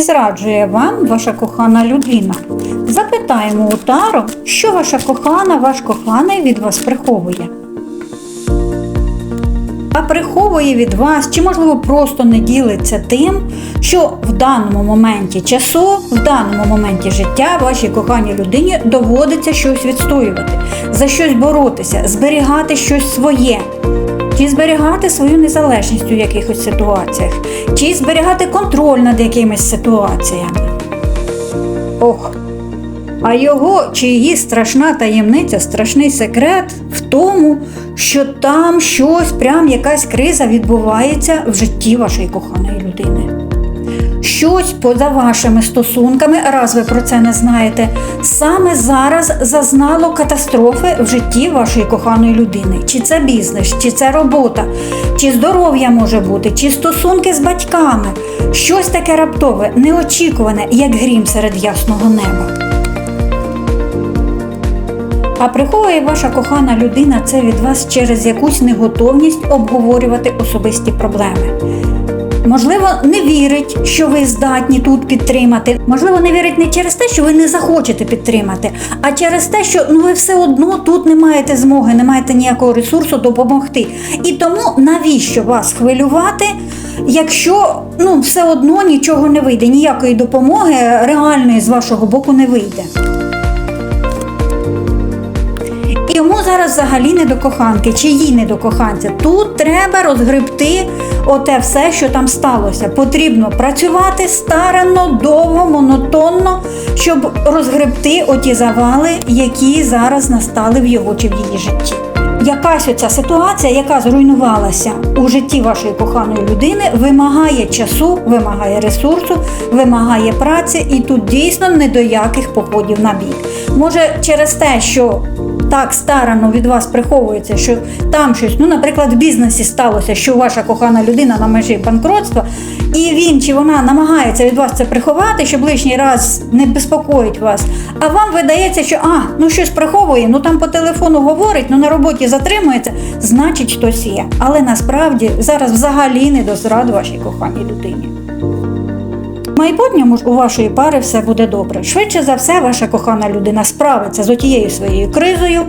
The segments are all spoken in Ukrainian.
Чи зраджує вам ваша кохана людина? Запитаємо у Таро, що ваша кохана, ваш коханий від вас приховує. А приховує від вас, чи можливо просто не ділиться тим, що в даному моменті часу, в даному моменті життя вашій коханій людині доводиться щось відстоювати, за щось боротися, зберігати щось своє. Чи зберігати свою незалежність у якихось ситуаціях, чи зберігати контроль над якимись ситуаціями. Ох, а його чи її страшна таємниця, страшний секрет в тому, що там щось, прям якась криза відбувається в житті вашої коханої людини. Щось поза вашими стосунками, раз ви про це не знаєте, саме зараз зазнало катастрофи в житті вашої коханої людини. Чи це бізнес, чи це робота, чи здоров'я може бути, чи стосунки з батьками. Щось таке раптове, неочікуване, як грім серед ясного неба. А приховує ваша кохана людина це від вас через якусь неготовність обговорювати особисті проблеми. Можливо, не вірить, що ви здатні тут підтримати. Можливо, не вірить не через те, що ви не захочете підтримати, а через те, що ну ви все одно тут не маєте змоги, не маєте ніякого ресурсу допомогти. І тому навіщо вас хвилювати, якщо ну все одно нічого не вийде, ніякої допомоги реальної з вашого боку не вийде. І йому зараз взагалі не до коханки, чи їй не до коханця. Тут треба розгребти оте все, що там сталося. Потрібно працювати старанно, довго, монотонно, щоб розгребти оті завали, які зараз настали в його чи в її житті. Якась оця ситуація, яка зруйнувалася у житті вашої коханої людини, вимагає часу, вимагає ресурсу, вимагає праці, і тут дійсно не до яких походів на бік. Може, через те, що так старано від вас приховується, що там щось, ну, наприклад, в бізнесі сталося, що ваша кохана людина на межі банкротства, і він чи вона намагається від вас це приховати, щоб лишній раз не безпокоїть вас. А вам видається, що а, ну щось приховує, ну там по телефону говорить, ну на роботі затримується, значить хтось є. Але насправді зараз взагалі не до зради вашій коханій людині. Майбутньому ж у вашої пари все буде добре. Швидше за все, ваша кохана людина справиться з отією своєю кризою,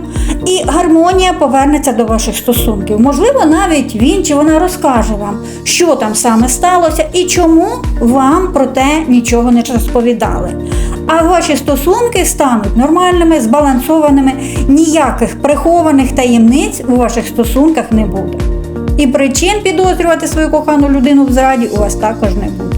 і гармонія повернеться до ваших стосунків. Можливо, навіть він чи вона розкаже вам, що там саме сталося і чому вам про те нічого не розповідали. А ваші стосунки стануть нормальними, збалансованими, ніяких прихованих таємниць у ваших стосунках не буде. І причин підозрювати свою кохану людину в зраді у вас також не буде.